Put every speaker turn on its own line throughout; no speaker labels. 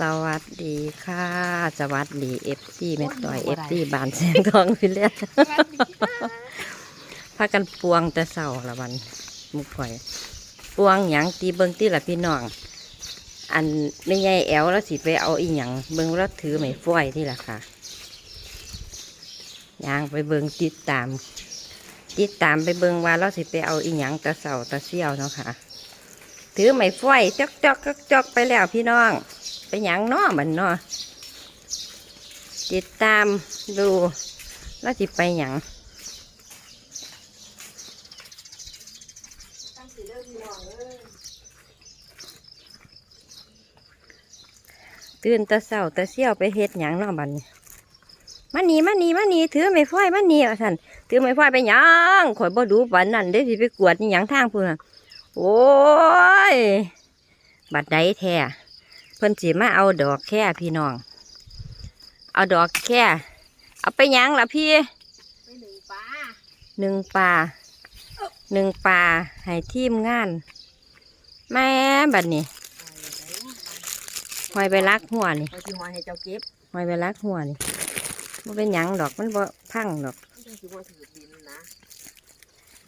สวัสดีค่ะ สวัสดีเอฟซีแม่ต่อยเอฟซีบานแสงทองพี่เลี้ยงพากันปวงแต่เสาละวันหมุกข่อย ปวงหยังตีเบิงตีละพี่น้อง อันไม่ใหญ่แอวแล้วสิไปเอาอีหยังเบิงแล้วถือไม้ฟ้อยที่ละค่ะยางไปเบิงติดตาม ติดตามไปเบิงว่าเราสิไปเอาอีหยังตะเสาตะเสี่ยวเนาะค่ะ ถือไม้ฟ้อยจอกจอกจอกจอกไปแล้วพี่น้อง ไปหยังเนาะมันเนาะติดตามดูแล้วสิไปหยังตื่นตะเสาตะเสี่ยวไปเฮ็ดหยังเนาะบันี้มานี่มานี่มานี่ถือไม้ฟ้อยมานี่ว่าท่านถือไม้ฟ้อยไปหยังข่อยบ่ดูปานนั้นเด้สิไปกวดนี่หยังทางพุ่นน่ะโอ้ยบัดใดแท้ พิ่นสิมาเอาดอกแค่พี่น้อง เอาดอกแค่เอาไปหยังล่ะพี่
ไปหนึ่งปลา
หนึ่งปลาหนึ่งปลาให้ทีมงาน แม่บัดนี้หอยไปรักหัวนี่
ไปที่หอยให้เจ้าเก็บ
หอยไปรักหัวนี่มันเป็นหยังดอกมันบ่พังดอก
ไม่ใช่ที่ว่าถือดินนะ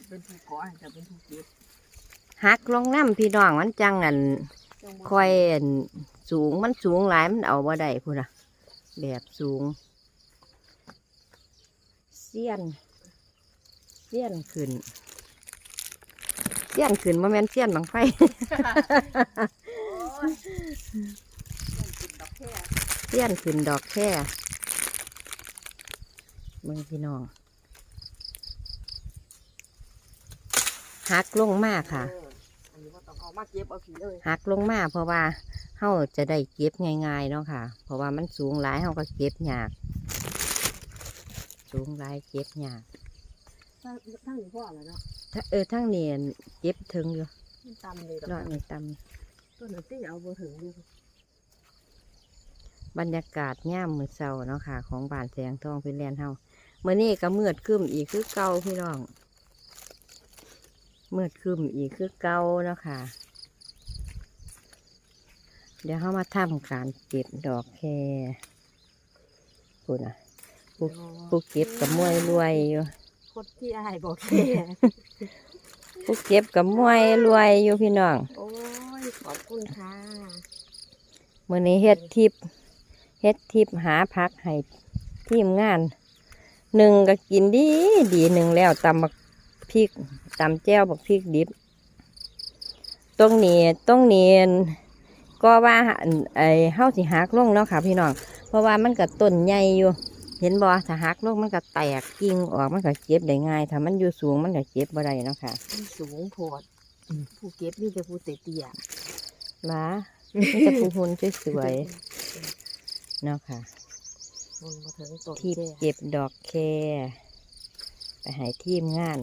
เป็นผู้ก่อให้เจ้าเป็นผู้เก็บ
หักลงน้ำพี่น้องมันจังนั่น
จังหวะ
ค่อยอันสูงมันสูงหลายมันเอาบ่ได้พุ่นน่ะ แบบสูงเสี้ยนเสี้ยนขึ้นเสี้ยนขึ้นมาแม่นเสี้ยนบังไฟ
เสี้
ยนขึ้นดอกแค่เมืองพี่น้องหักลงมากค่ะ
อออันนี้ว่าต้องเอามาเก็บเอาผีเลย
หักลงมาเพราะว่าเฮาจะได้เก็บง่ายๆเนาะค่ะ เพราะว่ามันสูงหลายเฮาก็เก็บยากสูงหลายเก็บยาก
ถ้าถ้าหนูพ่อแล้วเนาะ
ถ้าเออทั้งเนียนเก็บถึงอยู่
มันตำเลยดอก
รอดไม่ต
ต้นหนึ่งที่เอาเบอร์ถึงดูำ
บรรยากาศย่ามมือเศร้าเนาะค่ะ ของบ้านแสงทองพินแลนด์เฮาเมื่อนี้ก็มืดครึ้มอีกคือเก่าพี่น้อง มืดครึ้มอีกคือเก่าเนาะค่ะ เดี๋ยวเขามาทำการเก็บดอกแคพูดนะผู้ผู้เก็บกับมวยรวยอยู่
คนที่อายบอกแค่
ผู้เก็บกับมวยรวยอยู่พี่น้อง
โอ้ยขอบคุณค่ะ
มื่อนี้เฮ็ดทิปเฮ็ดทิปหาพักให้ทีมงานหนึ่งก็กินดีดีหนึ่งแล้วตำบัก พริกตำแจ่วบักพริกดิบตรงนี้ตรงนี้ก็ว่าอั่นไอ้เฮาสิหักลงเนาะค่ะ พี่น้องเพราะว่ามันก็ต้นใหญ่อยู่ เห็นบ่ถ้าหักลงมันก็แตกกิ่งออกมันก็เก็บได้ง่าย ถ้ามันอยู่สูงมันก็เก็บบ่ได้เนาะค่ะ
มันสูงโพดผู้เก็บนี่จะผู้เตี้ย
หล้านี่จะผู้หุ่นสวยๆเนาะค่ะ
ๆมันมาถึงต้น
ที่
แค่
เก็บดอกแคไปให้ทีมงาน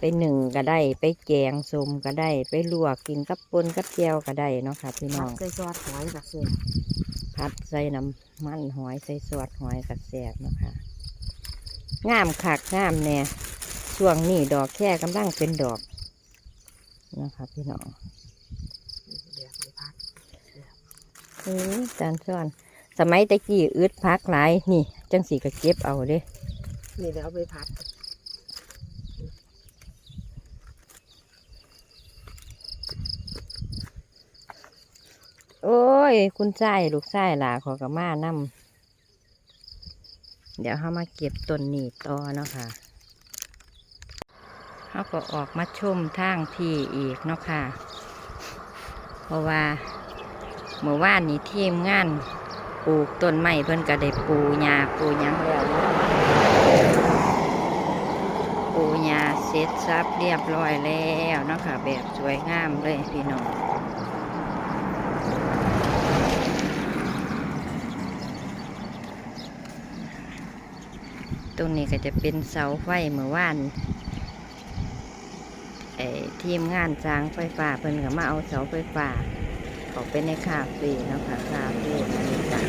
ไปหนึ่งก็ได้ ไปแกงสมก็ได้ ไปลวกกินกับปนกับแจวก็ได้เนาะค่ะพี่น้
ผั
อกง
ใส่ซอสหอยกับเส้น
พัดใส่น้ำมันหอยใส่สวดหอยกระแสบเนาะค่ะงามคักงามแน่ช่วงนี้ดอกแค่กำลังเป็นดอกเนาะคะพี่น้อง
เดี๋ยวไปพัก
เอ้ยจานซ้อน สมัยตะกี้อึดพักหลายนี่ จังสีก็เก็บเอาเด้
นี่เดี๋ยวเอาไปพัก
โอ้ ย คุณชายลูกชายหลาขอกระมานํเดี๋ยวเขามาเก็บต้นนี้ต่อเนาะค่ะเขาก็ออกมาชมทางพี่อีกเนาะค่ะ เพราะว่าเมื่อวานนี้ทีมงานปลูกต้นไม้เพิ่นก็ได้ปูหญ้าปูหยังแล้วเนาะปูหญ้าเสร็จสับเรียบร้อยแล้วเนาะค่ะ แบบสวยงามเลยพี่น้อง ตรงนี้ก็จะเป็นเสาไฟเมื่อวานไอ้ทีมงานสร้างไฟฟ้าเพิ่นก็มาเอาเสาไฟฟ้าเขาไปในคาเฟ่เนาะค่ะคาเฟ่อันนี้ค่ะ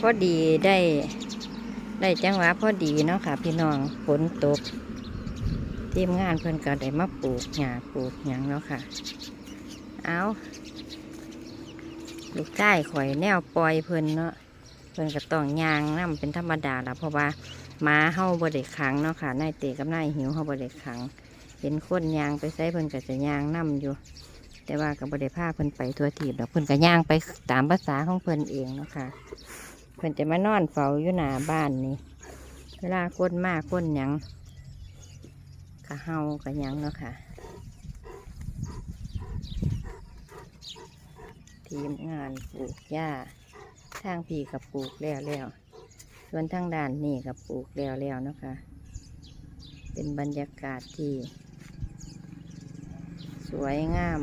พอดีได้ได้จังหวะพอดีเนาะค่ะ พี่น้องฝนตก ทีมงานเพิ่นก็ได้มาปลูกหญ้าปลูกหยังแล้วค่ะ เอา ลูกใต้ข่อยแนวปล่อยเพิ่นเนาะเพิ่นก็ต้องยางนํเป็นธรรมดาละเพราะว่ามาเฮาบ่ได้ขังเนาะค่ะนายเตะกับนายหิวเฮาบ่ได้ขัง เห็นคนยางไปใส่เพิ่นก็จะยางนํอยู่ แต่ว่าก็บ่ได้พาเพิ่นไปทัวทีบดอกเพิ่นก็ย่างไปตามภาษาของเพิ่นเองเนาะค่ะเพิ่นจะมานอนเฝ้าอยู่หน้าบ้านนี่เวลาคนมากคนหยังก็เฮาก็หยังเนาะค่ะ ทีมงานปลูกหญ้าทางพี่กับปลูกแล้วแล้วส่วนทางด้านนี่กับปลูกแล้วแล้วนะคะ เป็นบรรยากาศที่ สวยงาม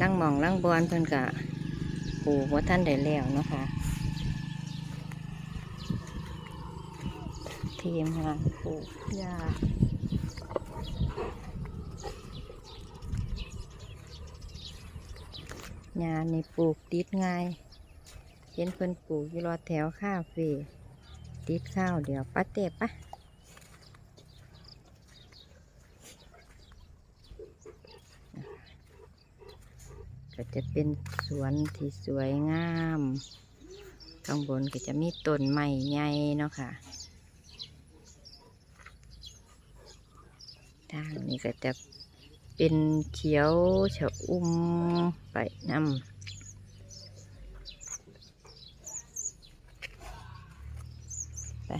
ลังหมองลังบอนเพิ่นกะปลูกว่าท่านได้แล้วนะคะทีมงานปลูกหญ้า หญ้านี่ปลูกติดง่าย เห็นเพิ่นปลูกอยู่รอแถวคาเฟ่ติดข้าวเดี๋ยวป้าเตะปะก็จะเป็นสวนที่สวยงาม ข้างบนก็จะมีต้นไม้ใหญ่เนาะค่ะทางนี้ก็จะ เป็นเขียวชะอุ่มไปน้ำไป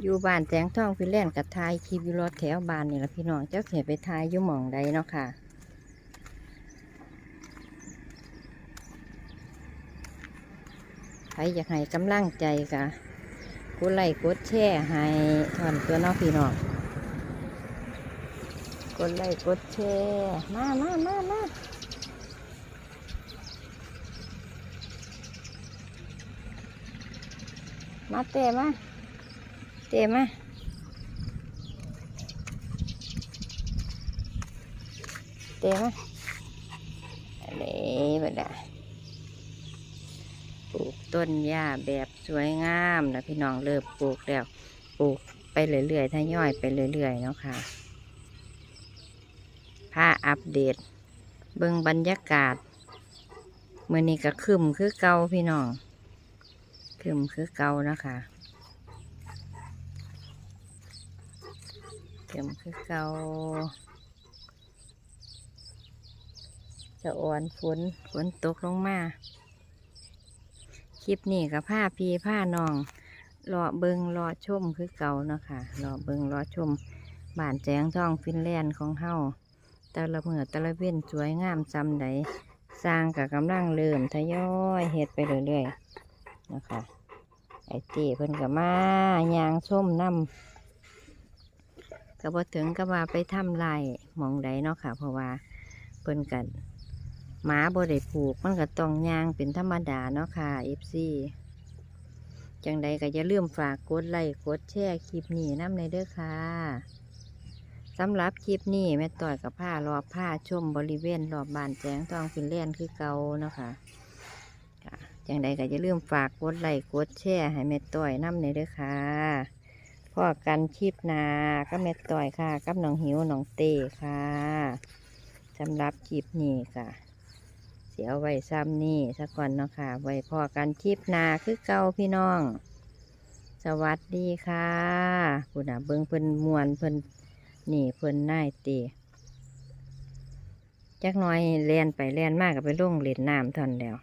อยู่บ้านแตงทองฟินแลนด์กับทายคลิปยูรถแถวบ้านนี่ละพี่น้องเจ้าเสียไปทายอยู่หม่องใดเนาะค่ะ ครอยากให้กำลังใจกะกดไลค์กดแชร์ให้ทอนตัวน้องพี่น้องกดไลค์กดแชร์มามามามามาเตะมาเต็มอะเต็มอะอันนี้บัดดา ปลูกต้นหญ้าแบบสวยงามนะพี่น้องเริ่มปลูกแล้วปลูกไปเรื่อยๆถ้าย่อยไปเรื่อยๆเนาะค่ะผ้าอัปเดต เบิ่งบรรยากาศเมื่อนี้ก็คึมคือเก่าพี่น้องคึมคือเก่านะคะเข็มคือเกาจะอ่อนฝนฝนตกลงมา คลิปนี้กับผ้าพีผ้านองรอเบิงรอชมคือเก่าเนาะค่ะรอเบิงรอชมบ้านแจงทองฟินแลนด์ของเฮาแต่ละเมื่อแต่ละเว้นสวยงามจำใดสร้างกับกำลังเริ่มทยอยเฮ็ดไปเรื่อยๆนะคะไอต้เพิ่นกับมายางชมน้ำก็บ่ถึงก็ว่าไปทำลายมองใดเนาะค่ะ เพราะว่าเพิ่นกัน หมาบ่ได้ผูกมันก็ต้องยางเป็นธรรมดาเนาะค่ะ FC จังใดก็อย่าลืมฝากกดไลค์กดแชร์คลิปนี้น้ำในเด้อค่ะสำหรับคลิปนี้แม่ต่อยกับผ้ารอบผ้าชมบริเวณรอบบานแจงทองฟินแลนด์คือเก่าเนาะค่ะค่ะจังใดก็อย่าลืมฝากกดไลค์กดแชร์ให้แม่ต่อยน้ำในเด้อค่ะพ่อกันคลิปนาก็เม็ดต่อยค่ะ กับน้องหิวน้องเต้ค่ะสำหรับคลิปนี้ค่ะ สียไว้ซ้ำนี่สักก่อนเนาะค่ะ ไว้พอกันคลิปนาคือเก่าพี่น้อง สวัสดีค่ะคุณอะเบิ้งเพิ่นมวนเพิ่นนี่เพิ่นน่ายตีจักน้อยเลียนไปเลียนมากกับไปล่งเล่นน้ำทอนแล้ว